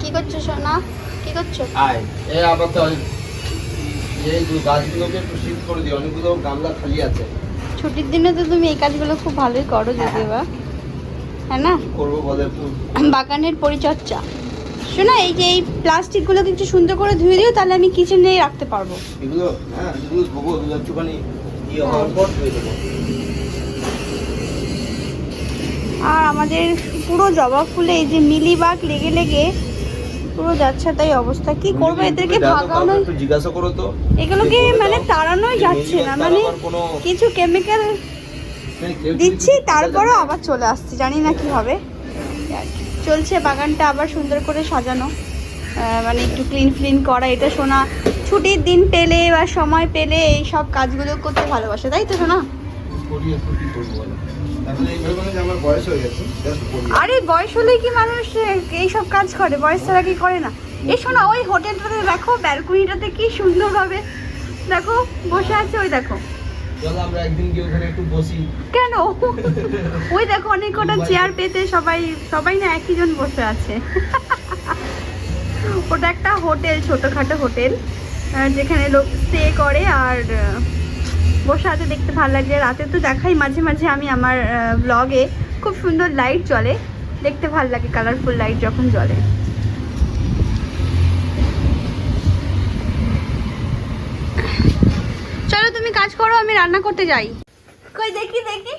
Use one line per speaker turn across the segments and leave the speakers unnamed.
কি করছ সোনা? কি করছ?
আয় এই আবার তো এই গাছগুলোকে একটু শিফট করে দিই অনেকগুলো গামলা খালি আছে।
ছুটির দিনে তো তুমি এই কাজগুলো খুব ভালোই করো যদিও বা। হ্যাঁ না?
করব বলে
বাগানের পরিচর্যা। শোনা এই যে এই প্লাস্টিকগুলোকে একটু সুন্দর করে ধুয়ে দিও তাহলে আমি কিচেনে রাখতে পারব।
এগুলো হ্যাঁ এগুলো ধোবো এগুলো একটুখানি ইয়ে হওয়ার পর ধুয়ে দেবো।
আর আমাদের পুরো জবা ফুলে এই যে মিলিবাগ লেগে লেগে পুরো যাচ্ছে তাই অবস্থা। কি করব? এদেরকে ভাগানো
জিজ্ঞাসা করো তো।
এগুলোকে মানে তাড়ানোই যাচ্ছে না মানে কিছু কেমিক্যাল দিচ্ছি তারপরও আবার চলে আসছে জানি না কি হবে। চলছে বাগানটা আবার সুন্দর করে সাজানো। মানে একটু ক্লিন ফ্লিন করা এটা শোনা ছুটির দিন পেলে বা সময় পেলে এই সব কাজগুলো করতে ভালোবাসে তাই তো শোনা
করি কি করব বলো? ভেবে।
আরে বয়স হলে কি মানুষ এই সব কাজ করে? বয়স ছাড়া কি করে না? এই শোনা ওই হোটেলটাতে দেখো ব্যালকনিটাতে কি সুন্দরভাবে দেখো বসে আছে ওই দেখো।
আমরা একদিন গিয়ে ওখানে একটু বসি।
কেন? ওই দেখো অনেক কটা চেয়ার পেতে সবাই সবাই না একই জন বসে আছে। ওটা একটা হোটেল ছোটখাটো হোটেল যেখানে লোক স্টে করে আর বসে আছে, দেখতে ভালো লাগে রাতে তো দেখাই, মাঝে মাঝে আমি আমার ব্লগে খুব সুন্দর লাইট জ্বলে। দেখতে ভালো লাগে কালারফুল লাইট যখন জ্বলে। চলো, তুমি কাজ করো, আমি রান্না করতে যাই। কই, দেখি দেখি।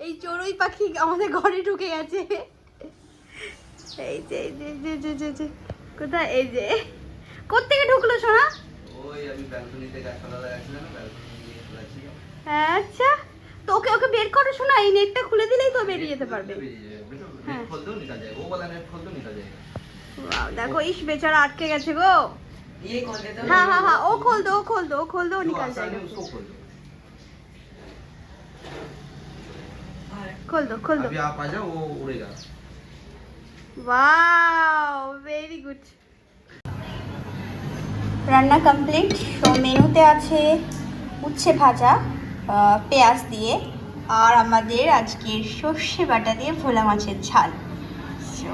এই চড়ুই পাখি আমাদের ঘরে ঢুকে গেছে। এই যে। কোথায়? এই যে। কোত্থেকে ঢুকলো, সোনা?
ওই আমি ব্যালকনিতে গাছপালা লাগাচ্ছিলাম ব্যালকনি দিয়ে লাগাচ্ছিলাম
আচ্ছা তো ওকে ওকে বের করো শোনা এই নেটটা খুলে দিলেই তো বেরিয়ে যেতে পারবে
বেরিয়ে যাবে। বেটো,
হ্যাঁ।
নেট খুলতেও নিতে যায়। ও বলে নেট খুলতেও নিতে যায়।
Wow, দেখো ইস বেচারা আটকে গেছে গো হ্যাঁ হ্যাঁ হ্যাঁ ও খোল দো ও খোল দো ও খোল দো ও
जो
निकल
आसान है
जाएगा
उसको खोल दो।
खोल दो खोल दो
अभी आप आ जाओ वो उड़ेगा
ওয়াও ভেরি গুড রান্না কমপ্লিট তো মেনুতে আছে উচ্ছে ভাজা পেঁয়াজ দিয়ে, আর আমাদের আজকের সর্ষে বাটা দিয়ে ভোলা মাছের ঝাল। সো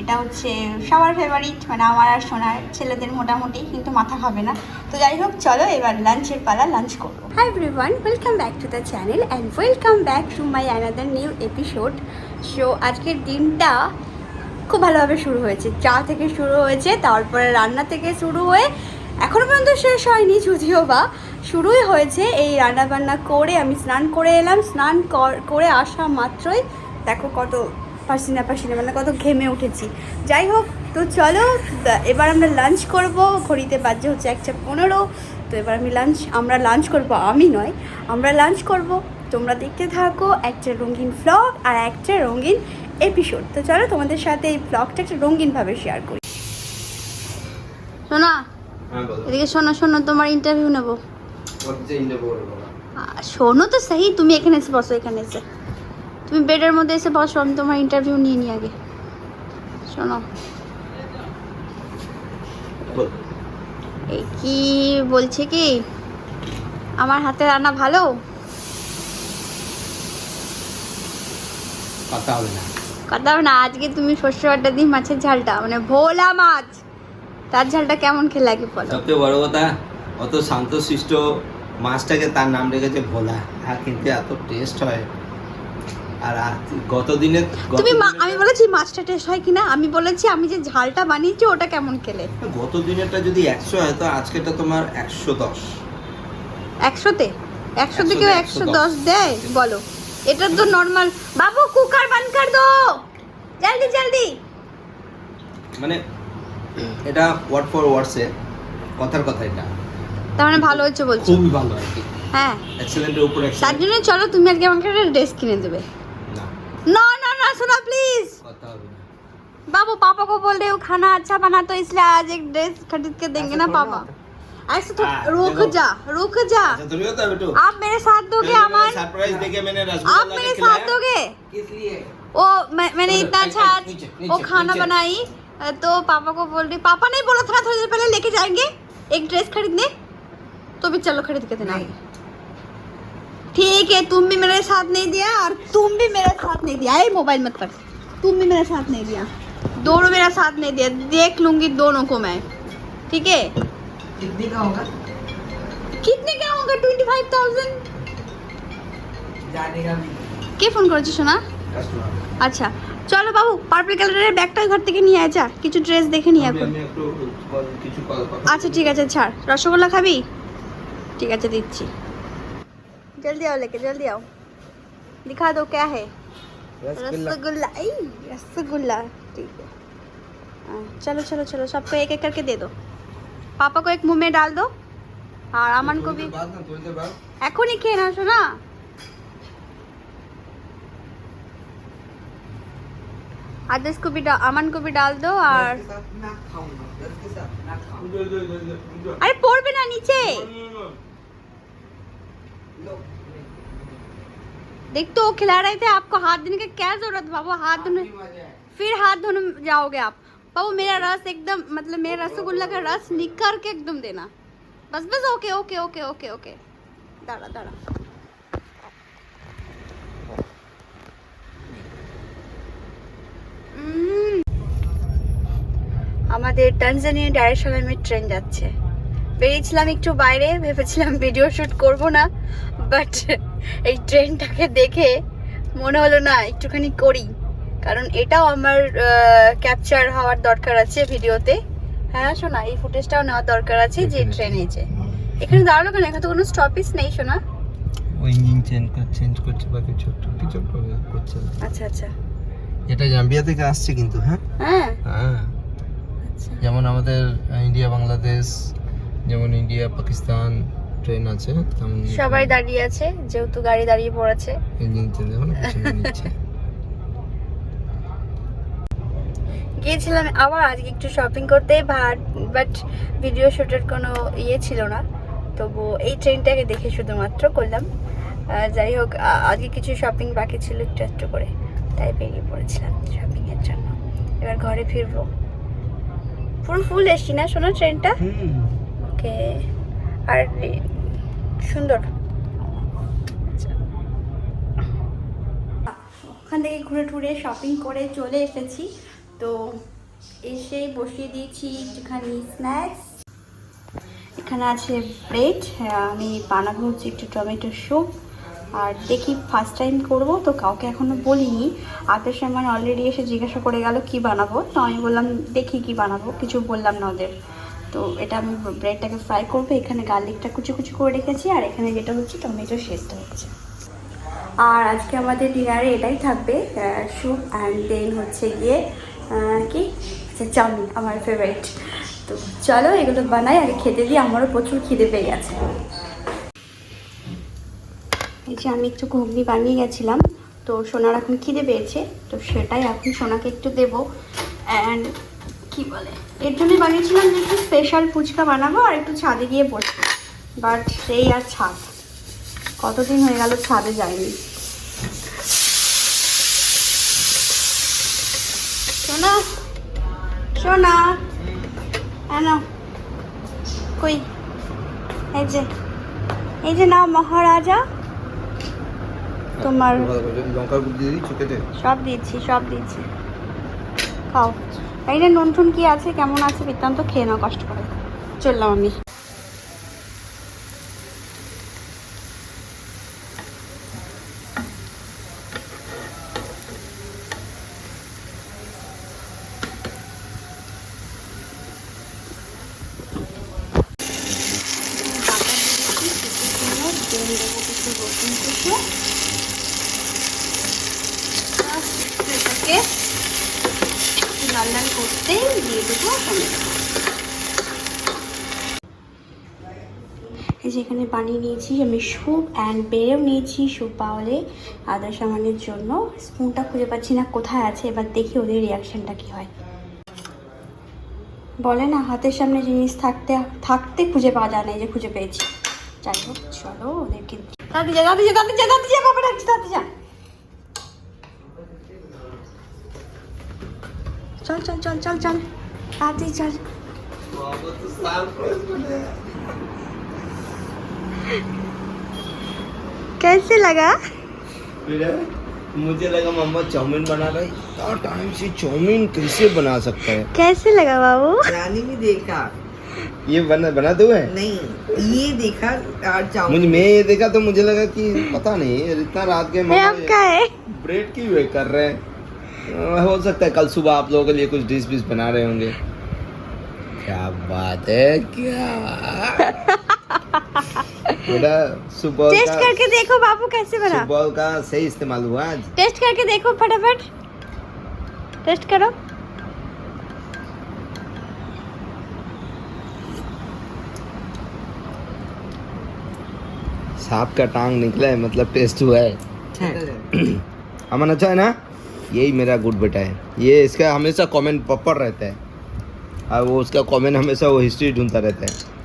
এটা হচ্ছে সবার ফেভারিট মানে আমার আর সোনার ছেলেদের মোটামুটি, কিন্তু মাথা খাবে না। তো যাই হোক, চলো এবার লাঞ্চের পালা লাঞ্চ করব। Hi everyone welcome back to the channel and welcome back to my another new episode so আজকের দিনটা খুব ভালোভাবে শুরু হয়েছে। চা থেকে শুরু হয়েছে, তারপরে রান্না থেকে শুরু হয়ে এখনও পর্যন্ত শেষ হয়নি, যদিও বা শুরুই হয়েছে এই রান্নাবান্না করে। আমি স্নান করে এলাম, স্নান করে আসা মাত্রই দেখো কত পাসিনা পাসিনা মানে কত ঘেমে উঠেছি। যাই হোক, তো চলো এবার আমরা লাঞ্চ করব। ঘড়িতে বাজে হচ্ছে একটা পনেরো, তো এবার আমি লাঞ্চ আমরা লাঞ্চ করব, আমি নয়, আমরা লাঞ্চ করব। তোমরা দেখতে থাকো একটা রঙিন ফ্লগ আর একটা রঙিন এপিসোড তো চলো তোমাদের সাথে এই ফ্লগটা একটা রঙিনভাবে শেয়ার করি।
না হ্যাঁ,
এদিকে শোনো শোনো তোমার ইন্টারভিউ নেব। শোনো তো সেই তুমি এখানে এসে বসো এখানে এসে। তুমি বেডের মধ্যে এসে বসো আমি তোমার ইন্টারভিউ নিয়ে নিই আগে। শোনো। এই কি বলছে কি? আমার হাতে রান্না ভালো? কথা হবে না। আজকে তুমি শস্য বাটা দিয়ে মাছের ঝালটা মানে ভোলা মাছ। তার ঝালটা কেমন খেলে আগে বলো।
সবচেয়ে বড় কথা অত শান্ত শান্তশিষ্ট মাছটাকে তার নাম রেখেছে ভোলা। আর কিন্তু এত টেস্ট হয়। আর গত দিনে
তুমি আমি বলেছি মাছটা টেস্ট হয় কিনা? আমি বলেছি আমি যে ঝালটা বানিয়েছি ওটা কেমন খেলে?
গত দিনেরটা যদি একশো হয় তো আজকেটা তোমার একশো দশ।
একশোতে? একশোতে কেউ একশো দশ। দেয়? বলো। এটা তো নর্মাল বাবু কুকার বান কর দো জলদি জলদি!
মানে এটা ওয়ার্ড ফর ওয়ার্ডসে কথার কথা এটা
তার মানে ভালো হচ্ছে বলছো
খুবই ভালো আর কি
হ্যাঁ
এক্সেলেন্টের উপর এক্সেলেন্ট তার
জন্য চলো তুমি আজকে আমাকে একটা ড্রেস কিনে দেবে
না
না না শোনো প্লিজ
বাবু পাপা কো
बाबू पापा को बोल रहे हो खाना अच्छा बना तो इसलिए आज एक ड्रेस खरीद के देंगे ना पापा ऐसे तो रुक जा रुक जा आप मेरे साथ दोगे अमन
सरप्राइज देके मैंने रसगुल्ला
आप
मेरे
साथ दोगे
किस लिए
वो मैं, मैंने इतना अच्छा आज वो खाना बनाई तो पापा को बोल रही पापा नहीं बोला था थोड़ी देर पहले लेके जाएँगे एक ड्रेस खरीदने तो भी चलो खरीद के देना। ठीक है तुम भी मेरे साथ नहीं दिया और तुम भी मेरे साथ नहीं दिया। मोबाइल मत पकड़ तुम भी मेरा साथ नहीं दिया। दोनों मेरा साथ नहीं दिया। देख लूँगी दोनों को मैं। ठीक है?
कितने का होगा?
कितने का होगा? ट्वेंटी फाइव थाउज़ेंड
जाने का भी।
के फ़ोन कर सुना? আচ্ছা চলো বাবু পার্পল কালারের ব্যাগটা ঘর থেকে নিয়ে আয় যা কিছু ড্রেস দেখে নিয়ে
আমি
এখন
আমি একটু কল- কিছু কথা
আচ্ছা ঠিক আছে ছাড় রসগোল্লা খাবি ঠিক আছে দিচ্ছি জলদি आओ लेके जल्दी आओ दिखा दो क्या है रसगुल्ला ई रसगुल्ला ठीक है हाँ, चलो चलो चलो सबको एक एक करके दे दो पापा को एक मुंह में डाल दो और अमन को भी
বাদ না তুলতে
आदेश को भी डाल अमन को भी डाल दो और अरे पड़बे ना
नीचे।
देख तो खिला रहे थे आपको हाथ धोने की क्या ज़रूरत बाबू हाथ धोने फिर हाथ धोने जाओगे आप। बाबू मेरा रस एकदम मतलब मेरा रसगुल्ला का रस निकल के एकदम देना। बस बस okay okay okay okay okay. दाड़ा दाड़ा আমাদের টানজানিয়া ডাইরেকশনে ট্রেন যাচ্ছে। বেরিয়েছিলাম একটু বাইরে ভেবেছিলাম ভিডিও শ্যুট করব না বাট এই ট্রেনটাকে দেখে মনে হলো না একটুখানি করি। কারণ এটাও আমার ক্যাপচার হওয়ার দরকার আছে ভিডিওতে। হ্যাঁ শোনা এই ফুটেজটাও নেওয়ার দরকার আছে যে ট্রেন এসে এখানে দাঁড়াল কেন? এখানে তো কোনো স্টপেজ নেই শোনা।
ও ইঞ্জিন চেঞ্জ চেঞ্জ করছে বা কিছু কিছু করছে।
আচ্ছা আচ্ছা।
এটা জাম্বিয়া থেকে আসছে কিন্তু হ্যাঁ?
হ্যাঁ।
হ্যাঁ। যেমন আমাদের ইন্ডিয়া বাংলাদেশ যেমন ইন্ডিয়া পাকিস্তান ট্রেন আছে
সবাই দাঁড়িয়ে আছে যেহেতু গাড়ি দাঁড়িয়ে পড়েছে।
ইঞ্জিন নিচ্ছে।
গিয়েছিলাম আবার আজকে একটু শপিং করতে বাট ভিডিও শুটের কোনো ইয়ে ছিল না। তবু এই ট্রেনটাকে দেখে শুধুমাত্র করলাম। যাই হোক আজকে কিছু শপিং বাকি ছিল একটু একটু করে। তাই বেরিয়ে পড়েছিলাম শপিংয়ের জন্য। এবার ঘরে ফিরবো। পুরো ফুল এসছি না? শোনো ট্রেনটা। ওকে। আর সুন্দর। আচ্ছা। ওখান থেকে ঘুরে টুরে শপিং করে চলে এসেছি। তো এসে বসিয়ে দিয়েছি একটুখানি স্ন্যাক্স এখানে আছে ব্রেড আমি বানাবো হচ্ছে একটু টমেটো স্যুপ আর দেখি ফার্স্ট টাইম করব, তো কাউকে এখনও বলিনি। আতের সামান অলরেডি এসে জিজ্ঞাসা করে গেল, কি বানাবো? তো আমি বললাম, দেখি কি বানাবো। কিছু বললাম না ওদের। তো এটা আমি ব্রেডটাকে ফ্রাই করব, এখানে গার্লিকটা কুচি কুচি করে রেখেছি, আর এখানে যেটা হচ্ছে টমেটো সেদ্ধ হচ্ছে। আর আজকে আমাদের ডিনারে এটাই থাকবে স্যুপ অ্যান্ড দেন হচ্ছে গিয়ে কি? আচ্ছা চাউমিন, আমার ফেভারিট তো চলো, এগুলো বানাই, আগে খেতে দিই, আমারও প্রচুর খিদে পেয়ে গেছে। এই যে আমি একটু ঘুগনি বানিয়ে গেছিলাম, তো সোনার এখন খিদে পেয়েছে, তো সেটাই এখন সোনাকে একটু দেবো। অ্যান্ড কি বলে? এর জন্যই বানিয়েছিলাম যে একটু স্পেশাল ফুচকা বানাবো আর একটু ছাদে গিয়ে বসবো। বাট সেই আর ছাদ। কতদিন হয়ে গেল ছাদে যায়নি সোনা সোনা হ্যাঁ কই? এই যে এই যে নাও মহারাজা। তোমার
লঙ্কার গুঁড়ি দিয়ে দিচ্ছ কেটে
সব দিচ্ছি সব দিচ্ছি। খাও। এই যে নুন টুন কি আছে? কেমন আছে? বৃত্তান্ত খেয়ে নাও কষ্ট করে। চললাম আমি এটাকে একটু লাল লাল করতে দিয়ে দেবো টমেটো এই যেখানে বানিয়ে নিয়েছি, আমি স্যুপ অ্যান্ড বেড়েও নিয়েছি, স্যুপ পাওয়ালে আদা সামানের জন্য। স্পুনটা খুঁজে পাচ্ছি না কোথায় আছে, এবার দেখি ওদের রিয়াকশনটা কি হয়। বলে না, হাতের সামনে জিনিস থাকতে থাকতে খুঁজে পাওয়া যায় না যে খুঁজে পেয়েছি। যাই হোক, চলো ওদেরকে দাদি যা দাদি যা দাদি যা দাদি যা, বাবা ডাকছি, দাদি যা। চল চল চল চল চল। দাদি, চল। कैसे लगा?
मुझे लगा मम्मा चाउमीन बना रही इतना टाइम से चाउमीन कैसे बना सकता है?
कैसे लगा बाबू?
रानी भी देखा।
ये बना बना दो है?
नहीं ये देखा और
मुझे मैं ये देखा तो मुझे लगा कि पता नहीं इतना रात के मम्मा
आपका है?
ब्रेड की वे कर रहे हैं? हो सकता है कल सुबह आप लोगों के लिए कुछ डिश विश बना रहे होंगे। क्या बात है क्या बेटा सुबह
टेस्ट
का
करके देखो बाबू कैसे बना।
सुबह का सही इस्तेमाल हुआ आज।
टेस्ट करके देखो फटाफट। टेस्ट करो।
सांप का टांग निकला है मतलब टेस्ट हुआ है। अमन अच्छा है ना? यही मेरा गुड बेटा है। ये इसका हमेशा कमेंट पपड़ रहता है। और वो उसका कमेंट हमेशा वो हिस्ट्री ढूंढता रहता है।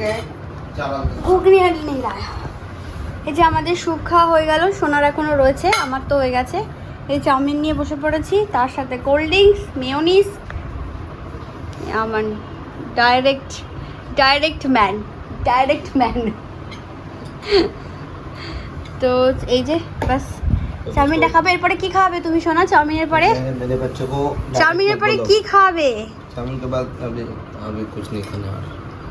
है।
ঘুগনি আর নেই রায় এই যে আমাদের স্যুপ খাওয়া হয়ে গেল সোনার এখনো রয়েছে আমার তো হয়ে গেছে এই চাউমিন নিয়ে বসে পড়েছি তার সাথে কোল্ড ড্রিঙ্কস মেয়োনিস আমার direct direct man direct man তো এই যে বাস চাউমিনটা খাবে এরপরে কি খাওয়াবে তুমি সোনা চাউমিনের পরে
मैंने मेरे बच्चों को
চাউমিনের পরে কি খাওয়াবে
चाउमीन के बाद अभी अभी कुछ नहीं खाने और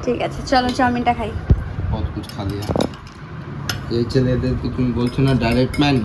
ঠিক আছে, চলো চাউমিনটা খাই।
বহুত কিছু খাই এই ছেলেদেরকে তুমি বলছো না ডাইরেক্ট ম্যান